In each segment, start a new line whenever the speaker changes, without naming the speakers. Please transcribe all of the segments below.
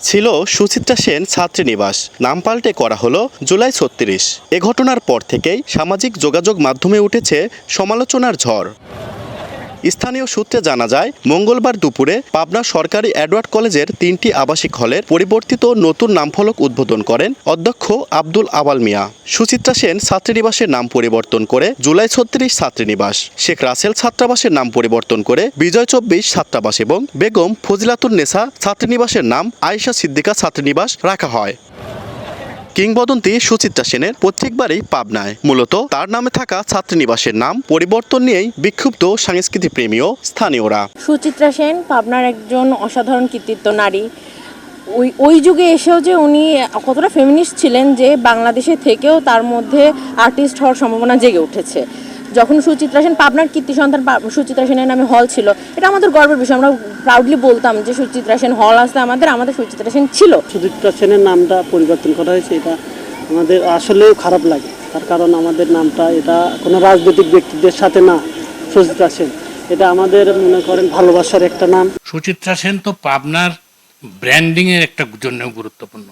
ছিল সুচিত্রা সেন ছাত্রীনিবাস নাম পাল্টে করা হলো জুলাই ছত্রিশ। এ ঘটনার পর থেকেই সামাজিক যোগাযোগ মাধ্যমে উঠেছে সমালোচনার ঝড়। স্থানীয় সূত্রে জানা যায়, মঙ্গলবার দুপুরে পাবনা সরকারি অ্যাডওয়ার্ড কলেজের তিনটি আবাসিক হলের পরিবর্তিত নতুন নামফলক উদ্বোধন করেন অধ্যক্ষ আব্দুল আওয়াল মিয়া। সুচিত্রা সেন ছাত্রীনিবাসের নাম পরিবর্তন করে জুলাই ছত্রিশ ছাত্রীনিবাস, শেখ রাসেল ছাত্রাবাসের নাম পরিবর্তন করে বিজয় চব্বিশ ছাত্রাবাস এবং বেগম ফজিলাতুন নেসা ছাত্রীনিবাসের নাম আয়েশা সিদ্দিকা ছাত্রীনিবাস রাখা হয়। কিংবদন্তি সুচিত্রা সেনের প্রত্যেকবারই পাবনায়। মূলত তার নামে থাকা ছাত্রীনিবাসের নাম পরিবর্তন নিয়েই বিক্ষুব্ধ সাংস্কৃতিক প্রেমীও স্থানীয়রা।
সুচিত্রা সেন পাবনার একজন অসাধারণ কৃতিত্ব নারী। ওই ওই যুগে এসেও যে উনি কতটা ফেমিনিস্ট ছিলেন যে বাংলাদেশে থেকেও তার মধ্যে আর্টিস্ট হওয়ার সম্ভাবনা জেগে উঠেছে। যখন সুচিত্রা সেন পাবনার কীর্তি সন্তান সুচিত্রা সেনের নামে হল ছিল এটা আমাদের গর্বের বিষয়। আমরা প্রাউডলি বলতাম যে সুচিত্রা সেন হল আসতে আমাদের আমাদের সুচিত্রা সেন ছিল।
সুচিত্রা সেনের নামটা পরিবর্তন করা হয়েছে এটা আমাদের আসলেও খারাপ লাগে। তার কারণ আমাদের নামটা এটা কোনো রাজনৈতিক ব্যক্তিদের সাথে না সুচিত্রা সেন। এটা আমাদের মনে করেন ভালোবাসার একটা নাম।
সুচিত্রা সেন তো পাবনার ব্র্যান্ডিংয়ের একটা জন্য গুরুত্বপূর্ণ।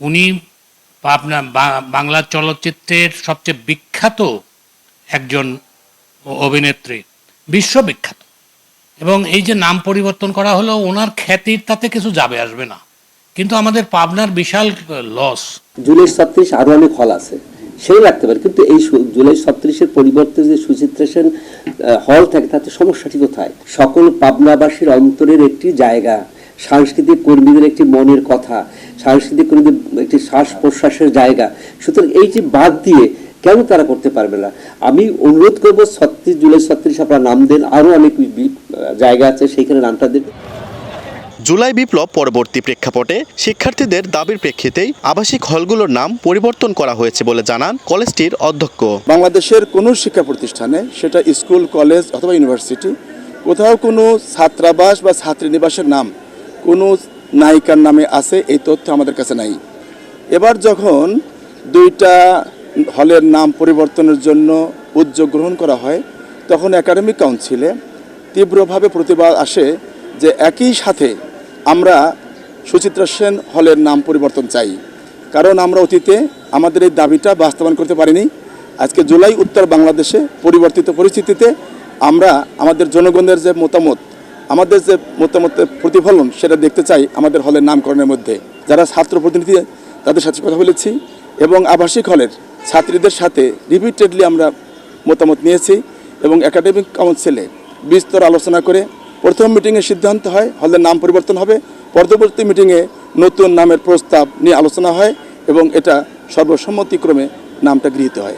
উনি পাবনা বা- বাংলা চলচ্চিত্রের সবচেয়ে বিখ্যাত একজন অভিনেত্রী, বিশ্ববিখ্যাত। এবং এই যে নাম পরিবর্তন করা হলো, ওনার খ্যাতির তাতে কিছু যাবে, আসবে না। কিন্তু আমাদের পাবনার বিশাল লস।
জুলাই ছত্রিশ আরও অনেক হল আছে। সেই রাখতে পারে, কিন্তু এই জুলাই ছত্রিশের পরিবর্তে যে সুচিত্রা সেন হল থাকে, তাতে সমস্যাটি কোথায়? সকল পাবনাবাসীর অন্তরের একটি জায়গা সাংস্কৃতিক কর্মীদের একটি মনের কথা সাংস্কৃতিক কর্মীদের একটি শ্বাস প্রশ্বাসের জায়গা। সুতরাং এই যে বাদ দিয়ে কেন তারা করতে পারবে না? আমি অনুরোধ করব ছত্রিশ জুলাই ছত্রিশ আপনার নাম দেন আরও অনেক জায়গা আছে সেইখানে নামটা দেন।
জুলাই বিপ্লব পরবর্তী প্রেক্ষাপটে শিক্ষার্থীদের দাবির প্রেক্ষিতেই আবাসিক হলগুলোর নাম পরিবর্তন করা হয়েছে বলে জানান কলেজটির অধ্যক্ষ।
বাংলাদেশের কোনো শিক্ষা প্রতিষ্ঠানে সেটা স্কুল কলেজ অথবা ইউনিভার্সিটি কোথাও কোনো ছাত্রাবাস বা ছাত্রীনিবাসের নাম কোনো নায়িকার নামে আছে, এই তথ্য আমাদের কাছে নাই। এবার যখন দুইটা হলের নাম পরিবর্তনের জন্য উদ্যোগ গ্রহণ করা হয়, তখন একাডেমিক কাউন্সিলে তীব্রভাবে প্রতিবাদ আসে যে একই সাথে আমরা সুচিত্রা সেন হলের নাম পরিবর্তন চাই। কারণ আমরা অতীতে আমাদের এই দাবিটা বাস্তবায়ন করতে পারিনি। আজকে জুলাই উত্তর বাংলাদেশে পরিবর্তিত পরিস্থিতিতে আমরা আমাদের জনগণের যে মতামত আমাদের যে মতামতের প্রতিফলন সেটা দেখতে চাই আমাদের হলের নামকরণের মধ্যে। যারা ছাত্র প্রতিনিধি, তাদের সাথে কথা বলেছি এবং আবাসিক হলের ছাত্রীদের সাথে রিপিটেডলি আমরা মতামত নিয়েছি এবং একাডেমিক কাউন্সিলে বিস্তর আলোচনা করে প্রথম মিটিংয়ে সিদ্ধান্ত হয়, হলের নাম পরিবর্তন হবে। পরবর্তী মিটিংয়ে নতুন নামের প্রস্তাব নিয়ে আলোচনা হয় এবং এটা সর্বসম্মতিক্রমে নামটা গৃহীত হয়।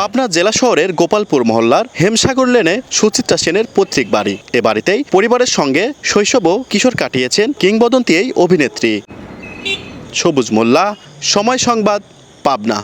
পাবনা জেলা শহরের গোপালপুর মহল্লার হেমসাগর লেনে সুচিত্রা সেনের পৈতৃক বাড়ি। এ বাড়িতেই পরিবারের সঙ্গে শৈশব কিশোর কাটিয়েছেন কিংবদন্তি এই অভিনেত্রী। সবুজ মোল্লা, সময় সংবাদ, পাবনা।